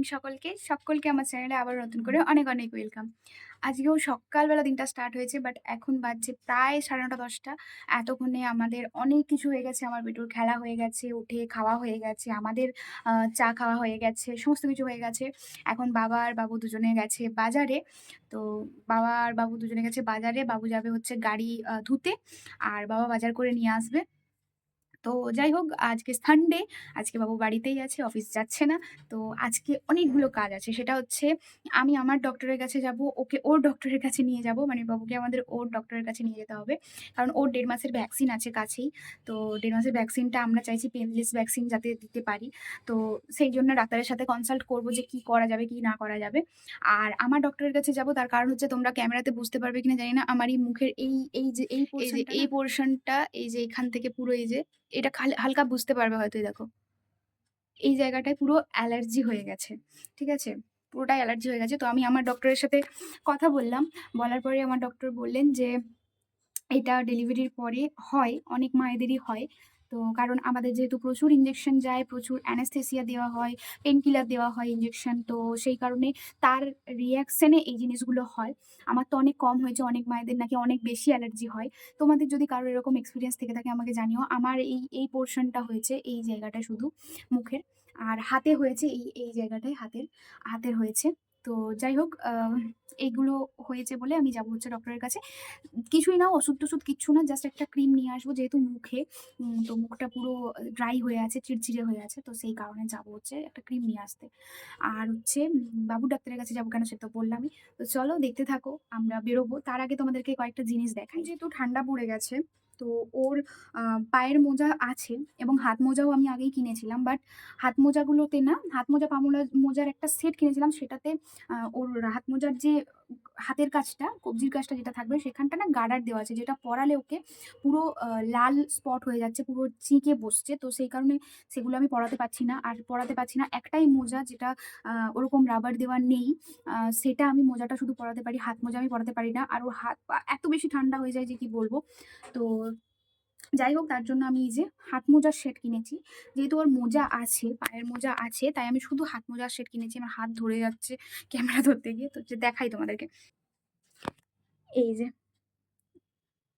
Morning সকলকে। সকলকে আমার চ্যানেলে আবার নতুন করে অনেক, অনেক ওয়েলকাম। আজকেও সকালবেলা দিনটা স্টার্ট হয়েছে বাট এখন বাজছে প্রায় 9:30-10টা। এতক্ষণে আমাদের অনেক কিছু হয়ে গেছে। আমার বেটুর খেলা হয়ে গেছে, উঠে খাওয়া হয়ে গেছে, আমাদের চা খাওয়া হয়ে গেছে, সমস্ত কিছু হয়ে গেছে। এখন বাবা আর বাবু দুজনে গেছে বাজারে। তো বাবা আর বাবু দুজনে গেছে বাজারে। বাবু যাবে হচ্ছে গাড়ি ধুতে। আর বাবা বাজার করে নিয়ে আসবে। তো যাই হোক আজকে সানডে, আজকে বাবু বাড়িতেই আছে, অফিস যাচ্ছে না। তো আজকে অনেকগুলো কাজ আছে। সেটা হচ্ছে আমি আমার ডক্টরের কাছে যাব, ওকে ওর ডক্টরের কাছে নিয়ে যাব। মানে বাবুকে আমাদের ওর ডক্টরের কাছে নিয়ে যেতে হবে। কারণ ওর দেড় মাসের ভ্যাকসিন আছে কাছেই। তো দেড় মাসের ভ্যাকসিনটা আমরা চাইছি পেইনলেস ভ্যাকসিন যাতে দিতে পারি। তো সেই জন্য ডাক্তারের সাথে কনসাল্ট করব যে কি করা যাবে, কি না করা যাবে। আর আমার ডক্টরের কাছে যাব তার কারণ হচ্ছে তোমরা ক্যামেরাতে বুঝতে পারবে কিনা জানি না। আমার এই মুখের এই, এই যে এই এই পোরশনটা এই যে এখান থেকে পুরো এই যে এটা হালকা বুঝতে পারবে হয়তো দেখো। এই জায়গাটায় পুরো অ্যালার্জি হয়ে গেছে। ঠিক আছে? পুরোটাই অ্যালার্জি হয়ে গেছে। তো আমি আমার ডক্টরের সাথে কথা বললাম। বলার পরে আমার ডক্টর বললেন যে, "এটা ডেলিভারির পরে হয়, অনেক মায়েদেরই হয়। তো কারণ আমাদের যেহেতু প্রচুর ইনজেকশন যায়, প্রচুর অ্যানেস্থেসিয়া দেওয়া হয়, পেইনকিলার দেওয়া হয় ইনজেকশন। তো সেই কারণে তার রিঅ্যাকশন এ এই জিনিসগুলো হয়। আমার তো অনেক কম হয়েছে, অনেক মায়েদের নাকি অনেক বেশি অ্যালার্জি হয়। তোমাদের যদি কারও এরকম এক্সপিরিয়েন্স থেকে থাকে আমাকে জানিও। আমার এই, এই পোর্শনটা হয়েছে এই জায়গাটা শুধু মুখের। আর হাতে হয়েছে এই, এই জায়গাটায় হাতের, হাতের হয়েছে। তো যাই হোক আ এগুলো হয়েছে বলে আমি যাব হচ্ছে ডক্টরের কাছে। কিছুই না ওষুধ-টষুধ কিচ্ছু না। জাস্ট একটা ক্রিম নিয়ে আসব যেহেতু মুখে, তো মুখটা পুরো ড্রাই হয়ে আছে, চিড়চিড়ে হয়ে আছে। তো সেই কারণে যাব হচ্ছে একটা ক্রিম নিয়ে আসতে। আর হচ্ছে বাবুর ডাক্তারের কাছে যাব কেন সেটা তো বললামই। তো চলো দেখতে থাকো। আমরা বেরোবো। তার আগে তোমাদেরকে কয়েকটা জিনিস দেখাই। যেহেতু ঠান্ডা পড়ে গেছে তো ওর পায়ের মোজা আছে এবং হাত মোজাও আমি আগেই কিনেছিলাম। বাট হাত মোজাগুলোতে না হাত মোজা, পা মোজার একটা সেট কিনেছিলাম সেটাতে ওর হাত মোজার যে হাতের কাজটা কবজির কাছটা যেটা থাকবে সেখানটা না গার্ডার দেওয়া আছে। যেটা পরালে ওকে পুরো লাল স্পট হয়ে যাচ্ছে, পুরো চিঁকে বসছে। তো সেই কারণে সেগুলো আমি পরাতে পারছি না। আর পরাতে পারছি না একটাই মোজা যেটা ওরকম রাবার দেওয়া নেই। সেটা আমি মোজাটা শুধু পরাতে পারি। হাত মোজা আমি পরাতে পারি না। আর ওর হাত এত বেশি ঠান্ডা হয়ে যায় যে কি বলব তো যাই হোক তার জন্য আমি এই যে হাত মোজার সেট কিনেছি। যেহেতু ওর মোজা আছে, পায়ের মোজা আছে তাই আমি শুধু হাত মোজার সেট কিনেছি। আমার হাত ধরে যাচ্ছে ক্যামেরা ধরতে গিয়ে। তো দেখাই তোমাদেরকে। এই যে।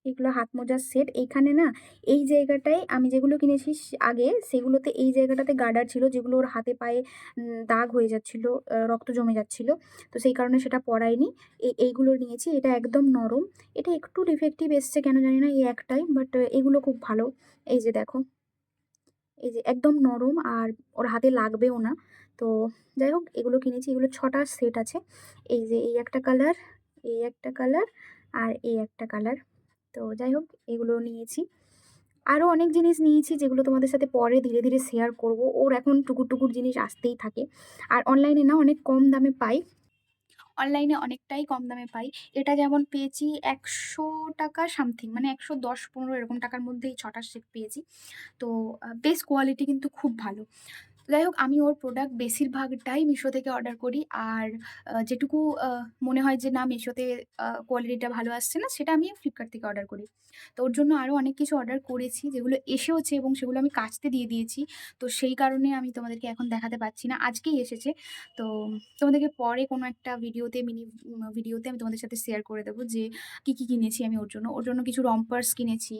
এগুলো হাত মোজার সেট। এইখানে না এই জায়গাটায় আমি যেগুলো কিনেছি আগে সেগুলোতে এই জায়গাটাতে গার্ডার ছিল যেগুলো ওর হাতে পায়ে দাগ হয়ে যাচ্ছিল, রক্ত জমে যাচ্ছিল। তো সেই কারণে সেটা পরাইনি। এ এইগুলো নিয়েছি। এটা একদম নরম। এটা একটু ডিফেক্টিভ এসছে কেন জানি না এই একটাই। বাট এগুলো খুব ভালো। এই যে দেখো। এই যে একদম নরম আর ওর হাতে লাগবেও না। তো যাই হোক এগুলো কিনেছি। এগুলো ৬ টা সেট আছে। এই যে এই একটা কালার, এই একটা কালার আর এই একটা কালার। তো যাই হোক এগুলো নিয়েছি। আরও অনেক জিনিস নিয়েছি যেগুলো তোমাদের সাথে পরে ধীরে, ধীরে শেয়ার করব। ওর এখন টুকুর, টুকুর জিনিস আসতেই থাকে। আর অনলাইনে না অনেক কম দামে পাই। অনলাইনে অনেকটাই কম দামে পাই। এটা যেমন পেয়েছি ৳১০০ সামথিং মানে ১১০-১৫ এরকম টাকার মধ্যেই ৬ টা সেট পেয়েছি। তো বেশ কোয়ালিটি কিন্তু খুব ভালো। যাই হোক আমি ওর প্রোডাক্ট বেশিরভাগটাই মিশো থেকে অর্ডার করি। আর যেটুকু মনে হয় যে না মিশোতে কোয়ালিটিটা ভালো আসছে না সেটা আমি ফ্লিপকার্ট থেকে অর্ডার করি। তো ওর জন্য আরও অনেক কিছু অর্ডার করেছি যেগুলো এসেওছে এবং সেগুলো আমি কাচতে দিয়ে দিয়েছি। তো সেই কারণে আমি তোমাদেরকে এখন দেখাতে পারছি না। আজকেই এসেছে। তো তোমাদেরকে পরে কোনো একটা ভিডিওতে মিনি ভিডিওতে আমি তোমাদের সাথে শেয়ার করে দেবো যে কি, কি কিনেছি আমি ওর জন্য। ওর জন্য কিছু রম্পার্স কিনেছি।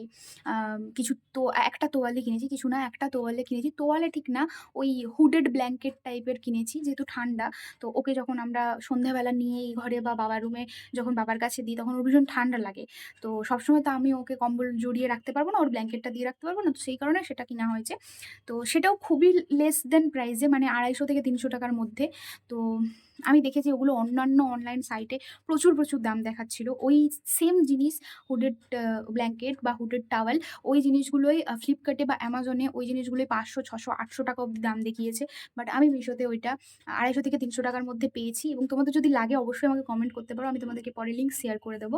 কিছু তো একটা তোয়ালে কিনেছি। কিছু না একটা তোয়ালে কিনেছি। তোয়ালে ঠিক না ওই হুডেড ব্ল্যাঙ্কেট টাইপের কিনেছি যেহেতু ঠান্ডা। তো ওকে যখন আমরা সন্ধ্যাবেলা নিয়ে এই ঘরে বা বাবার রুমে যখন বাবার কাছে দিই তখন ওর ভীষণ ঠান্ডা লাগে। তো সবসময় তো আমি ওকে কম্বল জড়িয়ে রাখতে পারব না, ওর ব্ল্যাঙ্কেটটা দিয়ে রাখতে পারব না। তো সেই কারণে সেটা কিনা হয়েছে। তো সেটাও খুবই লেস দেন প্রাইসে মানে আড়াইশো থেকে তিনশো টাকার মধ্যে। তো আমি দেখেছি ওগুলো অন্যান্য অনলাইন সাইটে প্রচুর, প্রচুর দাম দেখাচ্ছিল। ওই সেম জিনিস হুডেড ব্ল্যাঙ্কেট বা হুডেড টাওয়েল ওই জিনিসগুলোই ফ্লিপকার্টে বা অ্যামাজনে ওই জিনিসগুলোই পাঁচশো ছশো আটশো টাকা অব্দি দাম দেখিয়েছে। বাট আমি মিশোতে ওইটা আড়াইশো থেকে তিনশো টাকার মধ্যে পেয়েছি এবং তোমাদের যদি লাগে অবশ্যই আমাকে কমেন্ট করতে পারো। আমি তোমাদেরকে পরে লিঙ্ক শেয়ার করে দেবো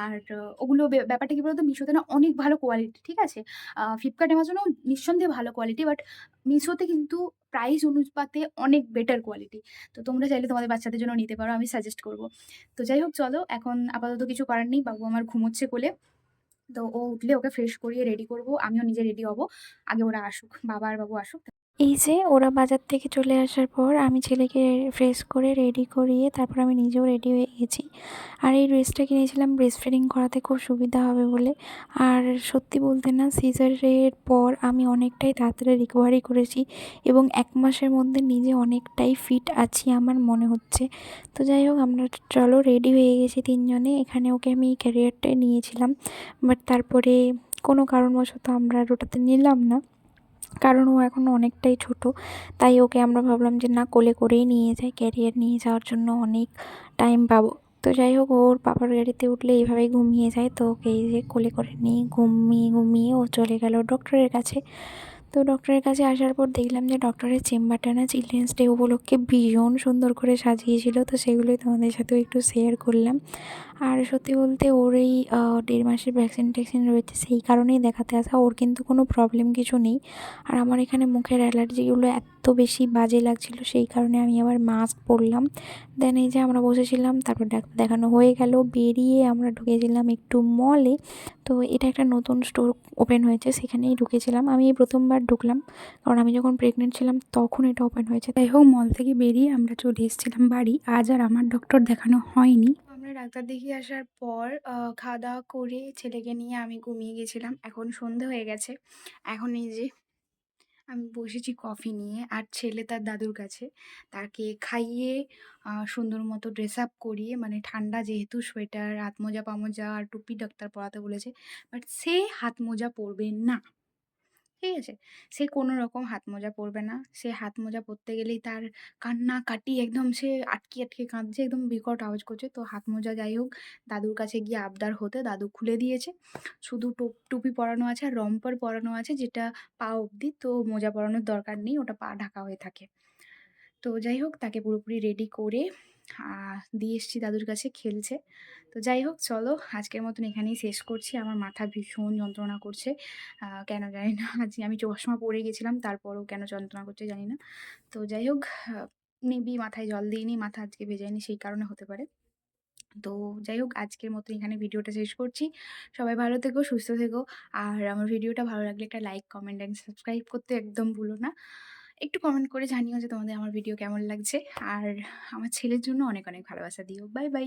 আর ওগুলো ব্যাপারটা কি বলতো মিশোতে না অনেক ভালো কোয়ালিটি, ঠিক আছে? ফ্লিপকার্ট, অ্যামাজনেও নিঃসন্দেহে ভালো কোয়ালিটি। বাট মিশোতে কিন্তু প্রাইস অনুপাতে অনেক বেটার কোয়ালিটি। তো তোমরা চাইলে তোমাদের বাচ্চাদের জন্য নিতে পারো। আমি সাজেস্ট করব। তো যাই হোক, চলো, এখন আপাতত কিছু করার নেই। বাবু আমার ঘুমোচ্ছে কোলে। তো ও উঠলে ওকে ফ্রেশ করিয়ে রেডি করব। আমিও নিজে রেডি হব। আগে ওরা আসুক। বাবা আর বাবু আসুক। এই যে ওরা বাজার থেকে চলে আসার পর আমি ছেলেকে ফ্রেশ করে রেডি করিয়ে তারপর আমি নিজেও রেডি হয়ে গেছি। আর এই ড্রেসটা কিনেছিলাম ব্রেস্ট ফিডিং করাতে খুব সুবিধা হবে বলে। আর সত্যি বলতে না, সিজারের পর আমি অনেকটাই তাড়াতাড়ি রিকভারি করেছি এবং এক মাসের মধ্যে নিজে অনেকটাই ফিট আছি আমার মনে হচ্ছে। তো যাই হোক, আমরা চলো রেডি হয়ে গেছি তিনজনে। এখানে ওকে আমি ক্যারিয়ারটাই নিয়েছিলাম। বাট তারপরে কোনো কারণবশত আমরা ওটাতে নিলাম না। কারণ ও এখন অনেকটাই ছোট, তাই ওকে আমরা ভাবলাম যে না, কোলে করেই নিয়ে যাই ক্যারিয়ার নিয়ে যাওয়ার জন্য অনেক টাইম পাবো। তো যাই হোক ওর পাপার গাড়িতে উঠলে এইভাবেই ঘুমিয়ে যায়। তো ওকে এই যে কোলে করে নিয়ে ঘুমিয়ে ঘুমিয়ে ও চলে গেল ডক্টরের কাছে। তো ডক্টরের কাছে আসার পর দেখলাম যে ডক্টরের চেম্বারটা না চিলড্রেন্স ডে উপলক্ষে ভীষণ সুন্দর করে সাজিয়েছিল। তো সেগুলোই তোমাদের সাথেও একটু শেয়ার করলাম। আর সত্যি বলতে ওর এই দেড় মাসের ভ্যাকসিন ট্যাকসিন রয়েছে সেই কারণেই দেখাতে আসা, ওর কিন্তু কোনো প্রবলেম কিছু নেই। আর আমার এখানে মুখের অ্যালার্জিগুলো এত বেশি বাজে লাগছিল, সেই কারণে আমি আবার মাস্ক পরলাম। দেন এই যে আমরা বসেছিলাম, তারপর ডাক্তার দেখানো হয়ে গেল, বেরিয়ে আমরা ঢুকেছিলাম একটু মলে তো এটা একটা নতুন স্টোর ওপেন হয়েছে, সেখানেই ঢুকেছিলাম। আমি এই প্রথমবার ঢুকলাম, কারণ আমি যখন প্রেগনেন্ট ছিলাম, তখন এটা ওপেন হয়েছে। তাই হোক মল থেকে বেরিয়ে আমরা চলে এসেছিলাম বাড়ি। আজ আর আমার ডক্টর দেখানো হয়নি। ডাক্তার দেখিয়ে আসার পর খাওয়া দাওয়া করে ছেলেকে নিয়ে আমি ঘুমিয়ে গেছিলাম। এখন সন্ধে হয়ে গেছে। এখন এই যে আমি বসেছি কফি নিয়ে আর ছেলে তার দাদুর কাছে। তাকে খাইয়ে সুন্দর মতো ড্রেস আপ করিয়ে মানে ঠান্ডা যেহেতু সোয়েটার হাত মোজা পামোজা আর টুপি ডাক্তার পরাতে বলেছে বাট সে হাত মোজা পরবে না। ঠিক আছে? সে কোনো রকম হাত মোজা পরবে না। সে হাত মোজা পরতে গেলেই তার কান্নাকাটি একদম সে আটকে, আটকে কাঁদছে একদম বিকট আওয়াজ করছে। তো হাত মোজা যাই হোক দাদুর কাছে গিয়ে আবদার হতে দাদু খুলে দিয়েছে। শুধু টোপ টুপি পরানো আছে আর রম্পার পরানো আছে যেটা পা অবধি। তো মোজা পরানোর দরকার নেই। ওটা পা ঢাকা হয়ে থাকে। তো যাই হোক তাকে পুরোপুরি রেডি করে দিয়ে এসেছি দাদুর কাছে খেলছে। তো যাই হোক চলো আজকের মতন এখানেই শেষ করছি। আমার মাথা ভীষণ যন্ত্রণা করছে। কেন জানি না আজকে আমি চশমা পরে গেছিলাম তারপরও কেন যন্ত্রণা করছে জানি না। তো যাই হোক মেবি মাথায় জল দিইনি, মাথা আজকে ভেজাইনি সেই কারণে হতে পারে। তো যাই হোক আজকের মতো এখানে ভিডিওটা শেষ করছি। সবাই ভালো থেকো, সুস্থ থেকো। আর আমার ভিডিওটা ভালো লাগলে একটা লাইক, কমেন্ট অ্যান্ড সাবস্ক্রাইব করতে একদম ভুলো না। একটু কমেন্ট করে জানিও যে তোমাদের আমার ভিডিও কেমন লাগছে। আর আমার ছেলের জন্য অনেক, অনেক ভালোবাসা দিও। Bye, bye.